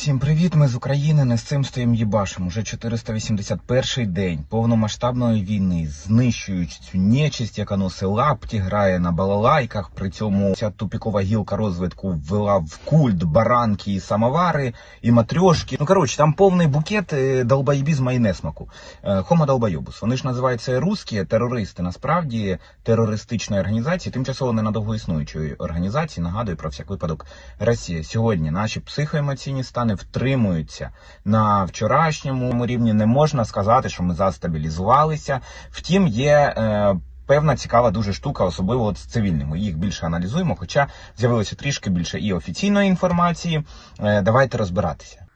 Всім привіт, ми з України, не з цим стоїм їбашем. Уже 481 день повномасштабної війни, знищують цю нечисть, яка носить лапті, грає на балалайках. При цьому ця тупікова гілка розвитку ввела в культ баранки і самовари, і матрьошки. Ну коротше, там повний букет е, долбоєбізма і несмаку. Е, Хомо долбойобус. Вони ж називаються русські терористи. Насправді терористичної організації, тимчасово не надовго існуючої організації. Нагадую про всяк випадок Росія. Сьогодні наші психоемоційні стани втримуються на вчорашньому рівні. Не можна сказати, що ми застабілізувалися. Втім, є. Е, Певна цікава дуже штука, особливо от з цивільними. Їх більше аналізуємо, хоча з'явилося трішки більше і офіційної інформації. Е, давайте розбиратися.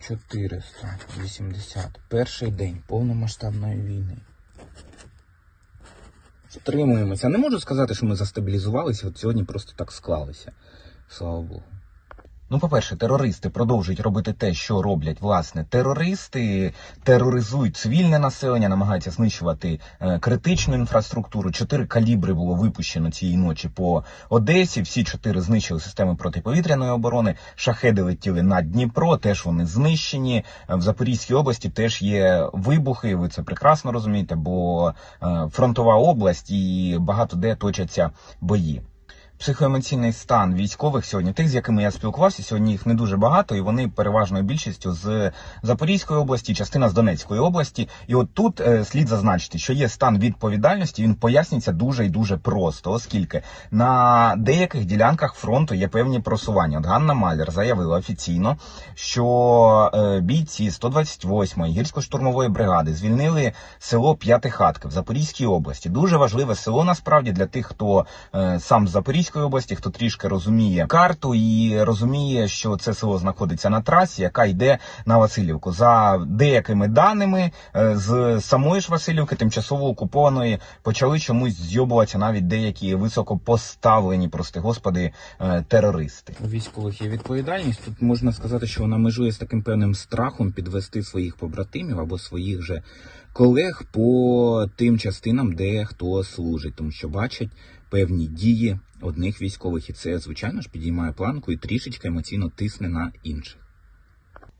481 день повномасштабної війни. Втримуємося. Не можу сказати, що ми застабілізувалися, от сьогодні просто так склалося. Слава Богу. Ну, по-перше, терористи продовжують робити те, що роблять власне терористи, тероризують цивільне населення, намагаються знищувати е, критичну інфраструктуру. Чотири калібри було випущено цієї ночі по Одесі. Всі чотири знищили системи протиповітряної оборони. Шахеди летіли на Дніпро. Теж вони знищені. В Запорізькій області теж є вибухи. Ви це прекрасно розумієте, бо е, фронтова область і багато де точаться бої. Психоемоційний стан військових сьогодні, тих, з якими я спілкувався, сьогодні їх не дуже багато, і вони переважною більшістю з Запорізької області, частина з Донецької області. І от тут е, слід зазначити, що є стан відповідальності. Він пояснюється дуже і дуже просто, оскільки на деяких ділянках фронту є певні просування. От Ганна Маляр заявила офіційно, що е, бійці 128-ї гірсько-штурмової бригади звільнили село П'ятихатки в Запорізькій області. Дуже важливе село насправді для тих, хто е, сам з Запорізької області, хто трішки розуміє карту і розуміє, що це село знаходиться на трасі, яка йде на Васильівку. За деякими даними е, з самої ж Васильівки, тимчасово окупованої, почали чомусь зйобуватися навіть деякі високопоставлені, прости господи, е, терористи. Військових є відповідальність. Тут можна сказати, що вона межує з таким певним страхом підвести своїх побратимів або своїх же колег по тим частинам, де хто служить, тому що бачать певні дії одних військових, і це звичайно ж підіймає планку і трішечки емоційно тисне на інших.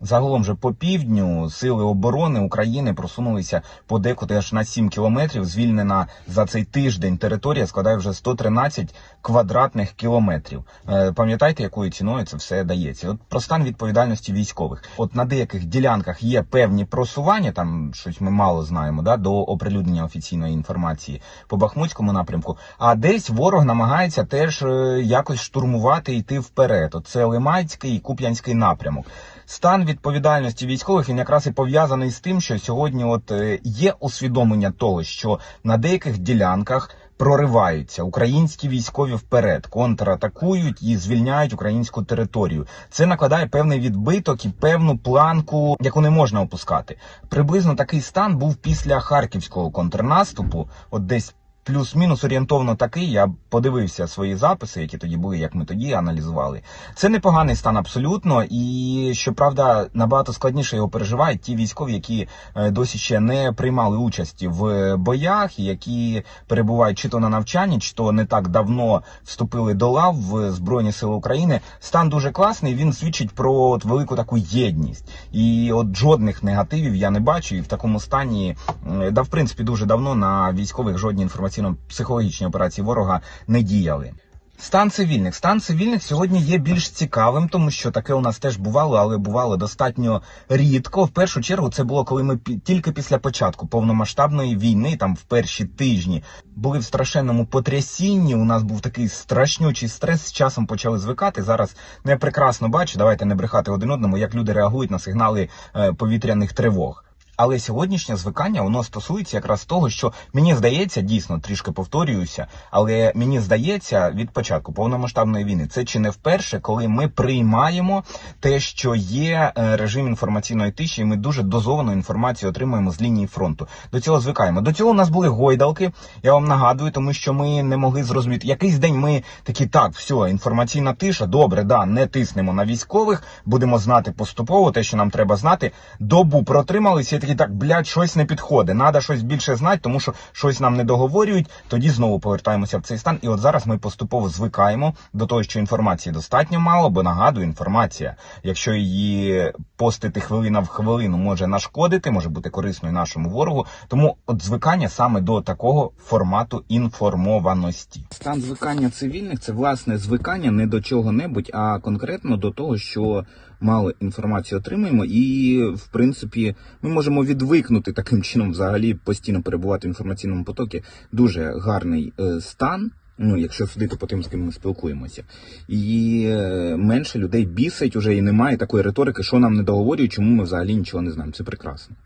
Загалом же по півдню сили оборони України просунулися подекуди аж на 7 кілометрів. Звільнена за цей тиждень територія складає вже 113 квадратних кілометрів. Е, Пам'ятаєте, якою ціною це все дається? От про стан відповідальності військових. От на деяких ділянках є певні просування, там щось ми мало знаємо, да, до оприлюднення офіційної інформації по Бахмутському напрямку. А десь ворог намагається теж е, якось штурмувати і йти вперед. От це Лимацький і Куп'янський напрямок. Стан відповідальності військових він якраз і пов'язаний з тим, що сьогодні от е, є усвідомлення того, що на деяких ділянках прориваються українські військові вперед, контратакують і звільняють українську територію. Це накладає певний відбиток і певну планку, яку не можна опускати. Приблизно такий стан був після харківського контрнаступу, от десь. Плюс-мінус орієнтовно такий. Я подивився свої записи, які тоді були, як ми тоді аналізували. Це непоганий стан абсолютно, і щоправда, набагато складніше його переживають ті військові, які е, досі ще не приймали участі в боях, які перебувають чи то на навчанні, чи то не так давно вступили до лав в Збройні Сили України. Стан дуже класний. Він свідчить про от велику таку єдність. І от жодних негативів я не бачу. І в такому стані е, да, в принципі, дуже давно на військових жодні інформаційно-психологічні операції ворога не діяли. Стан цивільних. Стан цивільних сьогодні є більш цікавим, тому що таке у нас теж бувало, але бувало достатньо рідко. В першу чергу це було коли ми тільки після початку повномасштабної війни, там в перші тижні, були в страшенному потрясінні. У нас був такий страшнючий стрес. З часом почали звикати. Зараз я прекрасно бачу. Давайте не брехати один одному, як люди реагують на сигнали е, повітряних тривог. Але сьогоднішнє звикання воно стосується якраз того, що мені здається, дійсно трішки повторююся, але мені здається від початку повномасштабної війни це чи не вперше, коли ми приймаємо те, що є е, режим інформаційної тиші, і ми дуже дозовану інформацію отримуємо з лінії фронту. До цього звикаємо. До цього у нас були гойдалки. Я вам нагадую, тому що ми не могли зрозуміти. Якийсь день ми такі, так, все, інформаційна тиша, добре, да, не тиснемо на військових, будемо знати поступово те, що нам треба знати. Добу протрималися такі, так, блядь, щось не підходить, треба щось більше знати, тому що щось нам не договорюють, тоді знову повертаємося в цей стан. І от зараз ми поступово звикаємо до того, що інформації достатньо мало, бо нагадую, інформація, якщо її постити хвилина в хвилину, може нашкодити, може бути корисною нашому ворогу. Тому от звикання саме до такого формату інформованості. Стан звикання цивільних це власне звикання не до чого-небудь, а конкретно до того, що мало інформації отримуємо, і в принципі ми можемо відвикнути таким чином, взагалі постійно перебувати в інформаційному потокі. Дуже гарний е, стан. Ну, якщо судити по тим, з ким ми спілкуємося, і е, менше людей бісить уже і немає такої риторики, що нам не договорюють, чому ми взагалі нічого не знаємо. Це прекрасно.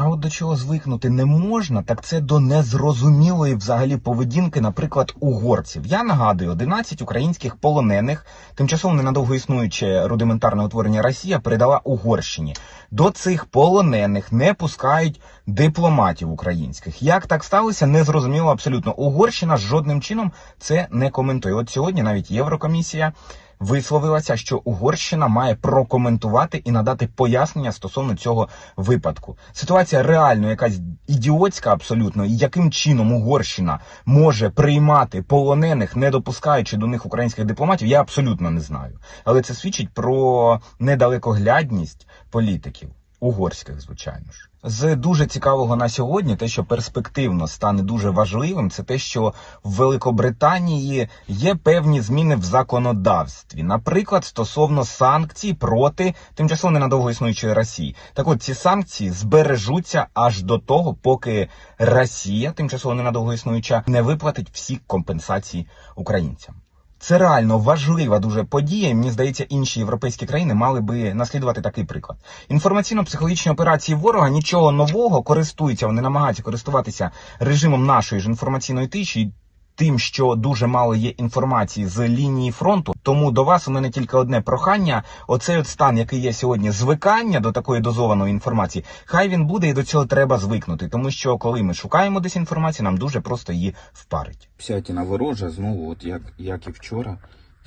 А от до чого звикнути не можна, так це до незрозумілої взагалі поведінки, наприклад, угорців. Я нагадую, 11 українських полонених, тимчасово ненадовго існуюче рудиментарне утворення Росія передала Угорщині. До цих полонених не пускають дипломатів українських. Як так сталося, не зрозуміло абсолютно. Угорщина жодним чином це не коментує. От сьогодні навіть Єврокомісія висловилася, що Угорщина має прокоментувати і надати пояснення стосовно цього випадку. Ситуація реально якась ідіотська абсолютно, і яким чином Угорщина може приймати полонених, не допускаючи до них українських дипломатів, я абсолютно не знаю. Але це свідчить про недалекоглядність політиків. Угорських, звичайно ж, з дуже цікавого на сьогодні, те, що перспективно стане дуже важливим, це те, що в Великобританії є певні зміни в законодавстві, наприклад, стосовно санкцій проти тимчасово ненадовго існуючої Росії. Так от ці санкції збережуться аж до того, поки Росія, тимчасово ненадовго існуюча, не виплатить всі компенсації українцям. Це реально важлива дуже подія. Мені здається, інші європейські країни мали би наслідувати такий приклад. Інформаційно-психологічні операції ворога нічого нового користуються. Вони намагаються користуватися режимом нашої ж інформаційної тиші. Тим, що дуже мало є інформації з лінії фронту, тому до вас у мене тільки одне прохання. Оцей от стан, який є сьогодні, звикання до такої дозованої інформації, хай він буде і до цього треба звикнути. Тому що коли ми шукаємо десь інформацію, нам дуже просто її впарить. Псятіна ворожа знову, от як, як і вчора,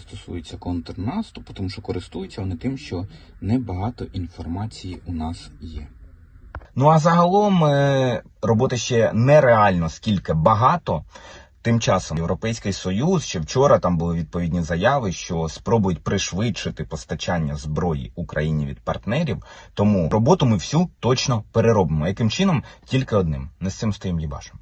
стосується контрнаступу, тому що користуються вони тим, що небагато інформації у нас є. Ну а загалом е, роботи ще нереально скільки багато. Тим часом Європейський Союз ще вчора там були відповідні заяви, що спробують пришвидшити постачання зброї Україні від партнерів. Тому роботу ми всю точно переробимо. Яким чином? Тільки одним. Не з цим стоїм їбашем.